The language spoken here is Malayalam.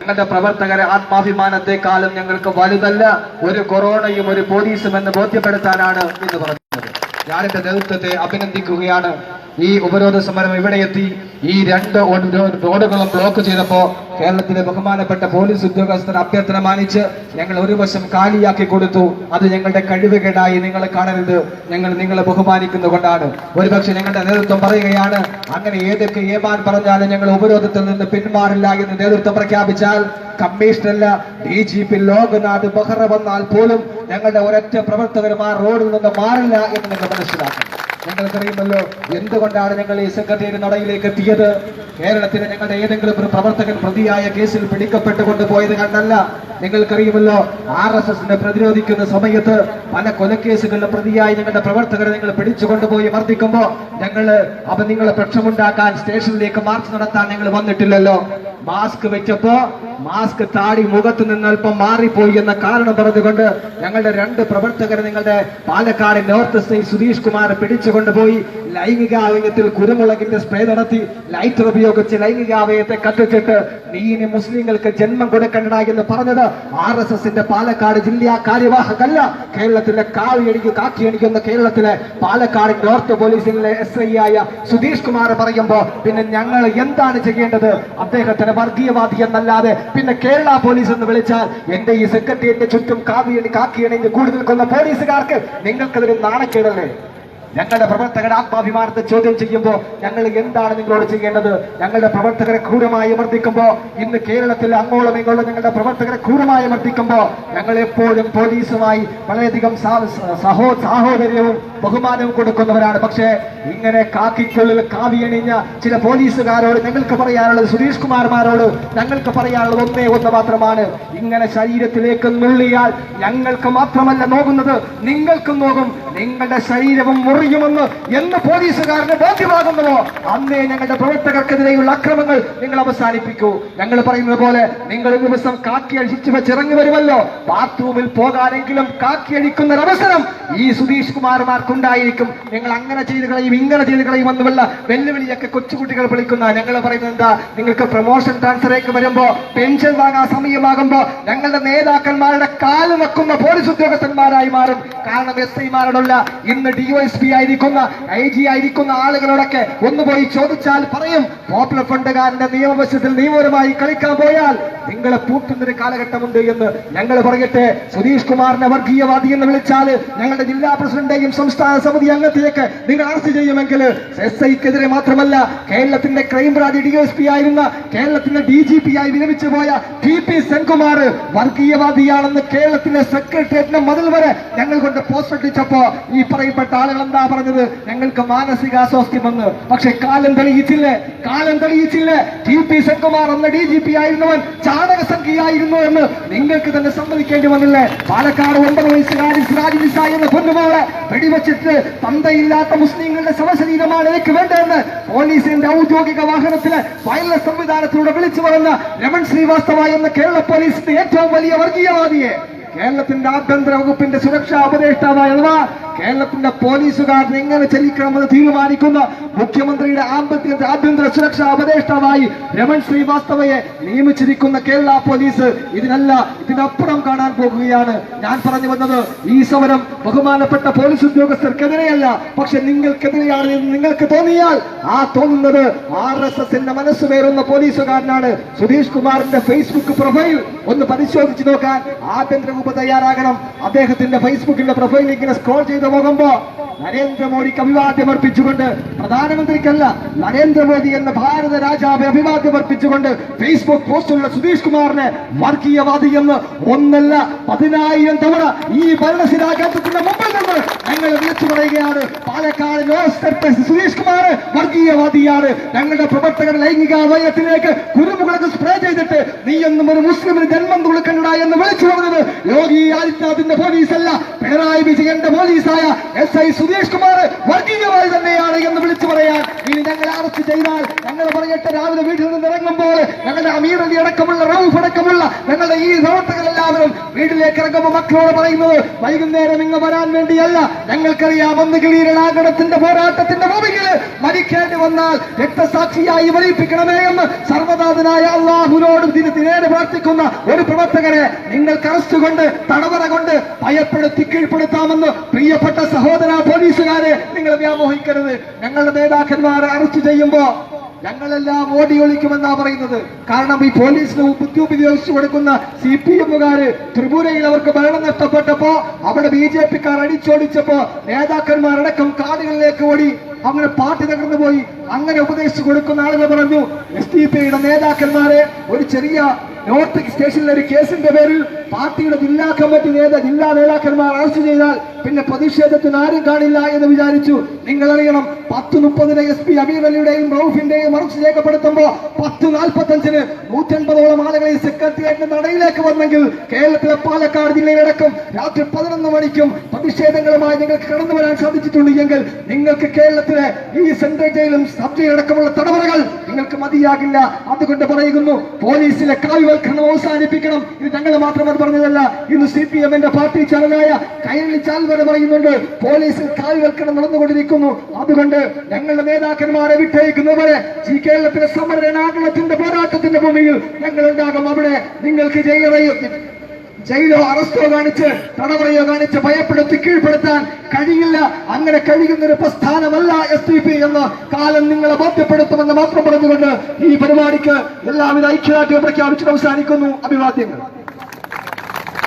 ഞങ്ങളുടെ പ്രവർത്തകരെ ആത്മാഭിമാനത്തെക്കാളും ഞങ്ങൾക്ക് വലുതല്ല ഒരു കൊറോണയും ഒരു പോലീസും എന്ന് ബോധ്യപ്പെടുത്താനാണ് എന്ന് പറഞ്ഞത്. ഞാനെന്റെ നേതൃത്വത്തെ അഭിനന്ദിക്കുകയാണ്. ഈ ഉപരോധ സമരം ഇവിടെ എത്തി ഈ രണ്ട് റോഡുകളും ബ്ലോക്ക് ചെയ്തപ്പോ കേരളത്തിലെ ബഹുമാനപ്പെട്ട പോലീസ് ഉദ്യോഗസ്ഥർ അഭ്യർത്ഥന മാനിച്ച് ഞങ്ങൾ ഒരു വശം കാലിയാക്കി കൊടുത്തു. അത് ഞങ്ങളുടെ കഴിവുകേടായി നിങ്ങൾ കാണരുത്. ഞങ്ങൾ നിങ്ങളെ ബഹുമാനിക്കുന്നുകൊണ്ടാണ് ഒരുപക്ഷെ ഞങ്ങളുടെ നേതൃത്വം പറയുകയാണ് അങ്ങനെ ഏതൊക്കെ ഏമാൻ പറഞ്ഞാലും ഞങ്ങൾ ഉപരോധത്തിൽ നിന്ന് പിന്മാറില്ല എന്ന് നേതൃത്വം പ്രഖ്യാപിച്ചാൽ കമ്മീഷണല്ല D G P Loknath Behera വന്നാൽ പോലും ഞങ്ങളുടെ ഒരൊറ്റ പ്രവർത്തകരും ആ റോഡിൽ നിന്ന് മാറില്ല എന്ന് നിങ്ങൾ മനസ്സിലാക്കണം. ഞങ്ങൾക്കറിയുമല്ലോ എന്തുകൊണ്ടാണ് ഞങ്ങൾ ഈ സെക്രട്ടേറിയറ്റ് നടയിലേക്ക് എത്തിയത്? കേരളത്തിലെ ഞങ്ങളുടെ ഏതെങ്കിലും ഒരു പ്രവർത്തകൻ പ്രതിയായ കേസിൽ പിടിക്കപ്പെട്ടു കൊണ്ടുപോയത് കണ്ടല്ല. നിങ്ങൾക്കറിയുമല്ലോ ആർ എസ് എസിനെ പ്രതിരോധിക്കുന്ന സമയത്ത് പല കൊലക്കേസുകളിലെ പ്രതിയായി ഞങ്ങളുടെ പ്രവർത്തകരെ നിങ്ങൾ പിടിച്ചുകൊണ്ടുപോയി മർദ്ദിക്കുമ്പോ ഞങ്ങൾ അപ്പൊ നിങ്ങളെ പ്രക്ഷമുണ്ടാക്കാൻ സ്റ്റേഷനിലേക്ക് മാർച്ച് നടത്താൻ ഞങ്ങൾ വന്നിട്ടില്ലല്ലോ? മാസ്ക് വെച്ചപ്പോ മാസ്ക് താടി മുഖത്ത് നിന്ന് അല്പം മാറിപ്പോയി എന്ന കാരണം പറഞ്ഞുകൊണ്ട് ഞങ്ങളുടെ രണ്ട് പ്രവർത്തകരെ നിങ്ങളുടെ പാലക്കാട് നോർത്ത് ശ്രീ സുധീഷ് കുമാർ പിടിച്ചുകൊണ്ടുപോയി ലൈംഗികാവയത്തിൽ കുരുമുളകിന്റെ സ്പ്രേ നടത്തി. ലൈറ്റർ ഉപയോഗിച്ച് ലൈംഗികാവയത്തെ കത്തിച്ചിട്ട് നീ ഇനി മുസ്ലിങ്ങൾക്ക് ജന്മം കൊടുക്കണ്ട എന്ന് പറഞ്ഞത് ആർ എസ് എസിന്റെ പാലക്കാട് ജില്ലാ കാര്യവാഹകല്ല. കേരളത്തിലെ കാവിയടിക്ക് കാക്കിയടിക്കുന്ന കേരളത്തിലെ പാലക്കാട് നോർത്ത് പോലീസിലെ എസ് ഐ ആയ സുധീഷ് കുമാർ പറയുമ്പോ പിന്നെ ഞങ്ങൾ എന്താണ് ചെയ്യേണ്ടത്? അദ്ദേഹത്തിന് വർഗീയവാദി എന്നല്ലാതെ പിന്നെ കേരള പോലീസ് എന്ന് വിളിച്ചാൽ എന്റെ ഈ സെക്രട്ടേറിയറ്റിന്റെ ചുറ്റും കാവിയണി കാക്കിയണിഞ്ഞ് കൂടി നിൽക്കുന്ന പോലീസുകാർക്ക് നിങ്ങൾക്കതൊരു നാണക്കേടല്ലേ? ഞങ്ങളുടെ പ്രവർത്തകരുടെ ആത്മാഭിമാനത്തെ ചോദ്യം ചെയ്യുമ്പോൾ ഞങ്ങൾ എന്താണ് നിങ്ങളോട് ചെയ്യേണ്ടത്? ഞങ്ങളുടെ പ്രവർത്തകരെ ക്രൂരമായി മർദ്ദിക്കുമ്പോൾ ഇന്ന് കേരളത്തിൽ അങ്ങോളം ഇങ്ങോളം ഞങ്ങളുടെ പ്രവർത്തകരെ ക്രൂരമായി മർദ്ദിക്കുമ്പോൾ ഞങ്ങൾ എപ്പോഴും പോലീസുമായി വളരെയധികം സഹോ സാഹോദര്യവും ബഹുമാനവും കൊടുക്കുന്നവരാണ്. പക്ഷേ ഇങ്ങനെ കാക്കിക്കുള്ളിൽ കാവിയണിഞ്ഞ ചില പോലീസുകാരോട് ഞങ്ങൾക്ക് പറയാനുള്ളത് സുരേഷ് കുമാർമാരോട് ഞങ്ങൾക്ക് പറയാനുള്ളത് ഒന്നേ ഒന്ന് മാത്രമാണ്. ഇങ്ങനെ ശരീരത്തിലേക്ക് നുള്ളിയാൽ ഞങ്ങൾക്ക് മാത്രമല്ല നോക്കുന്നത് നിങ്ങൾക്കും നോക്കും നിങ്ങളുടെ ശരീരവും മുറിയുമെന്ന് എന്ന് പോലീസുകാരന് ബോധ്യമാകുന്നുവോ? അന്നേ ഞങ്ങളുടെ പ്രവർത്തകർക്കെതിരെയുള്ള അക്രമങ്ങൾ നിങ്ങൾ അവസാനിപ്പിക്കൂ. ഞങ്ങൾ പറയുന്നത് പോലെ നിങ്ങൾ ഒരു ദിവസം കാക്കി അഴിച്ചു വെച്ച് ഇറങ്ങി വരുമല്ലോ. ബാത്റൂമിൽ പോകാനെങ്കിലും കാക്കി അടിക്കുന്ന അവസരം ഈ സുധീഷ് കുമാർമാർക്കുണ്ടായിരിക്കും നിങ്ങൾ അങ്ങനെ ചെയ്ത് കളയും ഇങ്ങനെ ചെയ്ത് കളയും എന്നുമല്ല വെല്ലുവിളിയൊക്കെ കൊച്ചുകുട്ടികൾ വിളിക്കുന്ന ഞങ്ങൾ പറയുന്നത് എന്താ? നിങ്ങൾക്ക് പ്രൊമോഷൻ ട്രാൻസ്ഫറേക്ക് വരുമ്പോ പെൻഷൻ വാങ്ങാൻ സമയമാകുമ്പോ ഞങ്ങളുടെ നേതാക്കന്മാരുടെ കാൽ വെക്കുന്ന പോലീസ് ഉദ്യോഗസ്ഥന്മാരായി മാറും. കാരണം എസ് ഐമാരോടുള്ള ഇന്ന് ഡിവൈഎസ്പി ആയിരിക്കുന്ന ഐ ജി ആയിരിക്കുന്ന ആളുകളോടൊക്കെ ഒന്ന് പോയി ചോദിച്ചാൽ പറയും പോപ്പുലർ ഫണ്ടുകാരന്റെ നിയമവശത്തിൽ നിയമപരമായി കളിക്കാൻ പോയാൽ നിങ്ങളെ പൂട്ടുന്നൊരു കാലഘട്ടമുണ്ട് എന്ന് ഞങ്ങൾ പറയട്ടെ. സുധീഷ് കുമാറിനെ വർഗീയവാദി എന്ന് വിളിച്ചാൽ ഞങ്ങളുടെ ജില്ലാ പ്രസിഡന്റെയും സംസ്ഥാന സമിതി അംഗത്തിലേക്ക് നിങ്ങൾ അറസ്റ്റ് ചെയ്യുമെങ്കിൽ എസ് ഐക്കെതിരെ മാത്രമല്ല കേരളത്തിന്റെ ക്രൈംബ്രാഞ്ച് ഡി എസ് പി ആയിരുന്ന കേരളത്തിന്റെ ഡി ജി പി ആയി വിരമിച്ചു പോയ ടി പി സെൻകുമാർ വർഗീയവാദിയാണെന്ന് കേരളത്തിന്റെ സെക്രട്ടേറിയറ്റിന്റെ മതിൽ വരെ ഞങ്ങൾ കൊണ്ട് പോസ്റ്റ് ഒട്ടിച്ചപ്പോ ഈ പറയപ്പെട്ട ആളുകൾ എന്താ പറഞ്ഞത്? ഞങ്ങൾക്ക് മാനസികാസ്വാസ്ഥ്യമെന്ന്. പക്ഷെ കാലം തെളിയിച്ചില്ലേ? കാലം തെളിയിച്ചില്ലേ? ടി പി സെൻകുമാർ എന്ന ഡി ജി പി ആയിരുന്നവൻ ചാടക സംഖ്യയായിരുന്നു എന്ന് നിങ്ങൾക്ക് തന്നെ സമ്മതിക്കേണ്ടി വന്നില്ലേ? പാലക്കാട് ഒമ്പത് വയസ്സുകാരി സിറാജ് നിസ എന്ന പൊന്നുമോളെ വെടിവെച്ചിട്ട് തന്തയില്ലാത്ത മുസ്ലിങ്ങളുടെ ശവശരീരമാണ് എനിക്ക് വേണ്ടതെന്ന് പോലീസിന്റെ ഔദ്യോഗിക വാഹനത്തിൽ വയർലെസ് സംവിധാനത്തിലൂടെ വിളിച്ചു പറഞ്ഞ രമൺ ശ്രീവാസ്തവ എന്ന കേരള പോലീസിന്റെ ഏറ്റവും വലിയ വർഗീയവാദിയെ. കേരളത്തിന്റെ ആഭ്യന്തര വകുപ്പിന്റെ സുരക്ഷാ ഉപദേഷ്ടാവായ കേരളത്തിന്റെ പോലീസുകാരൻ എങ്ങനെ ചലിക്കണമെന്ന് തീരുമാനിക്കുന്ന മുഖ്യമന്ത്രിയുടെ ആഭ്യന്തര ആഭ്യന്തര സുരക്ഷാ ഉപദേഷ്ടാവായി രമൺ ശ്രീവാസ്തവയെ നിയമിച്ചിരിക്കുന്ന കേരള പോലീസ് ഇതിനല്ല ഇതിനപ്പുറം കാണാൻ പോകുകയാണ്. ഞാൻ പറഞ്ഞു വന്നത് ഈ സമരം ബഹുമാനപ്പെട്ട പോലീസ് ഉദ്യോഗസ്ഥർക്കെതിരെയല്ല. പക്ഷെ നിങ്ങൾക്കെതിരെയാണ് എന്ന് നിങ്ങൾക്ക് തോന്നിയാൽ ആ തോന്നുന്നത് ആർ എസ് എസിന്റെ മനസ്സ് വേറുന്ന പോലീസുകാരനാണ്. സുധീഷ് കുമാറിന്റെ ഫേസ്ബുക്ക് പ്രൊഫൈൽ ഒന്ന് പരിശോധിച്ചു നോക്കാൻ ആഭ്യന്തര വകുപ്പ് തയ്യാറാകണം. അദ്ദേഹത്തിന്റെ ഫേസ്ബുക്കിന്റെ പ്രൊഫൈൽ ഇങ്ങനെ സ്ക്രോൾ ചെയ്ത് சமூகம்போ നരേന്ദ്രമോദിക്ക് അഭിവാദ്യം അർപ്പിച്ചുകൊണ്ട് പ്രധാനമന്ത്രിക്കല്ല നരേന്ദ്രമോദി എന്ന ഭാരത രാജാവെ അഭിവാദ്യം അർപ്പിച്ചുകൊണ്ട് ഫേസ്ബുക്ക് പോസ്റ്റുള്ള സുധീഷ് കുമാറിനെ വർഗീയവാദി എന്ന് ഒന്നല്ല പതിനായിരം തവണ ഈ ഭരണശിലാഘാതത്തിന്റെ മുമ്പിൽ നിന്ന് ഞങ്ങൾ വിളിച്ചു പറയുകയാണ്. പാലക്കാട് ലോസ് സുധീഷ് കുമാർ വർഗീയവാദിയാണ്. ഞങ്ങളുടെ പ്രവർത്തകർ ലൈംഗിക അവയത്തിലേക്ക് കുരുമുളക് സ്പ്രേ ചെയ്തിട്ട് നീ എന്നും ഒരു മുസ്ലിമിന് ജന്മം കൊടുക്കണ്ട എന്ന് വിളിച്ചു പറഞ്ഞത് യോഗി ആദിത്യനാഥിന്റെ പോലീസല്ല. പിണറായി വിജയന്റെ പോലീസായ എസ് ഐ സുധീഷ് കുമാർ വർഗീയമായി തന്നെയാണ് എന്ന് വിളിച്ചു പറയാൻ. ഇനി ഞങ്ങൾ അറസ്റ്റ് ചെയ്താൽ ഞങ്ങൾ പറയട്ടെ രാവിലെ വീട്ടിൽ നിന്ന് ഇറങ്ങുമ്പോൾ ഞങ്ങളുടെ അമീർ അലി അടക്കമുള്ള റൌഫ് അടക്കമുള്ള ഞങ്ങളുടെ ഈ പ്രവർത്തകർ എല്ലാവരും വീട്ടിലേക്ക് ഇറങ്ങുമ്പോൾ മക്കളോട് പറയുന്നത് വൈകുന്നേരം ഇങ്ങ് വരാൻ വേണ്ടിയല്ല. ഞങ്ങൾക്കറിയാം ഒന്ന് കിളീരണാകടത്തിന്റെ പോരാട്ടത്തിന്റെ ഭൂമിയിൽ മരിക്കേണ്ടി വന്നാൽ രക്തസാക്ഷിയായി മരിപ്പിക്കണമേ എന്ന് സർവദാതനായ അള്ളാഹുനോടും ദിനേന പ്രാർത്ഥിക്കുന്ന ഒരു പ്രവർത്തകരെ നിങ്ങൾക്ക് അറസ്റ്റ് കൊണ്ട് തടവറ കൊണ്ട് ഭയപ്പെടുത്തി കീഴ്പ്പെടുത്താമെന്ന് പ്രിയപ്പെട്ട സഹോദര പോലീസുകാരെ നിങ്ങൾ വ്യാമോഹിക്കരുത്. ഞങ്ങളുടെ നേതാക്കന്മാരെ അറസ്റ്റ് ചെയ്യുമ്പോ ഞങ്ങളെല്ലാം ഓടി ഒളിക്കുമെന്നാ പറയുന്നത്. കാരണം ഈ പോലീസിന് ബുദ്ധി ഉപയോഗിച്ചു കൊടുക്കുന്ന സി പി എമ്മുകാര് ത്രിപുരയിൽ അവർക്ക് ഭരണം നഷ്ടപ്പെട്ടപ്പോ അവിടെ ബി ജെ പിക്കാർ അടിച്ചോടിച്ചപ്പോ നേതാക്കന്മാരടക്കം കാടുകളിലേക്ക് ഓടി അങ്ങനെ പാർട്ടി തകർന്നു പോയി അങ്ങനെ ഉപദേശിച്ചു കൊടുക്കുന്ന ആളുകൾ പറഞ്ഞു എസ് ഡി പിയുടെ നേതാക്കന്മാരെ ഒരു ചെറിയ നോർത്ത് സ്റ്റേഷനിലെ ഒരു കേസിന്റെ പേരിൽ പാർട്ടിയുടെ ജില്ലാ കമ്മിറ്റി നേതാ ജില്ലാ നേതാക്കന്മാർ അറസ്റ്റ് ചെയ്താൽ പിന്നെ പ്രതിഷേധത്തിന് ആരും കാണില്ല എന്ന് വിചാരിച്ചു. നിങ്ങൾ അറിയണം പത്ത് മുപ്പതിന് എസ് പി അമീർ അലിയുടെയും റൌഫിന്റെയും അറസ്റ്റ് രേഖപ്പെടുത്തുമ്പോ പത്ത് നാൽപ്പത്തഞ്ചിന് നൂറ്റൻപതോളം ആളുകളെ ഈ നടയിലേക്ക് വന്നെങ്കിൽ കേരളത്തിലെ പാലക്കാട് ജില്ലയിലടക്കം രാത്രി പതിനൊന്ന് മണിക്കും പ്രതിഷേധങ്ങളുമായി നിങ്ങൾക്ക് കടന്നു വരാൻ സാധിച്ചിട്ടുണ്ട് എങ്കിൽ നിങ്ങൾക്ക് കേരളത്തിലെ ഈ സെൻട്രൽ ജയിലും സബ് ജയിലടക്കമുള്ള തടവറകൾ നിങ്ങൾക്ക് മതിയാകില്ല. അതുകൊണ്ട് പറയുന്നു പോലീസിലെ കാവ്യവൽക്കരണം അവസാനിപ്പിക്കണം. ഇത് ഞങ്ങൾ മാത്രം അത് പറഞ്ഞതല്ല. ഇന്ന് സി പി എമ്മിന്റെ പാർട്ടി ചാനലായ കൈരളി ചാനൽ വരെ പറയുന്നുണ്ട് പോലീസിൽ കാവ്യവൽക്കരണം നടന്നുകൊണ്ടിരിക്കുന്നു. അതുകൊണ്ട് ഞങ്ങളുടെ നേതാക്കന്മാരെ വിട്ടയക്കുന്നവരെ ഈ കേരളത്തിലെ സമരണാകണത്തിന്റെ പോരാട്ടത്തിന്റെ ഭൂമിയിൽ ഞങ്ങൾ ഉണ്ടാകും അവിടെ. നിങ്ങൾക്ക് ജയിലറയും ജയിലോ അറസ്റ്റോ കാണിച്ച് തടവറയോ കാണിച്ച് ഭയപ്പെടുത്തി കീഴ്പ്പെടുത്താൻ കഴിയില്ല. അങ്ങനെ കഴിയുന്ന ഒരു പ്രസ്ഥാനമല്ല എസ് ഡി പി എന്ന് കാലം നിങ്ങളെ ബോധ്യപ്പെടുത്തുമെന്ന് മാത്രം പറഞ്ഞുകൊണ്ട് ഈ പരിപാടിക്ക് എല്ലാവിധ ഐക്യദാർഢ്യവും പ്രഖ്യാപിച്ചിട്ട് അവസാനിക്കുന്നു. അഭിവാദ്യങ്ങൾ.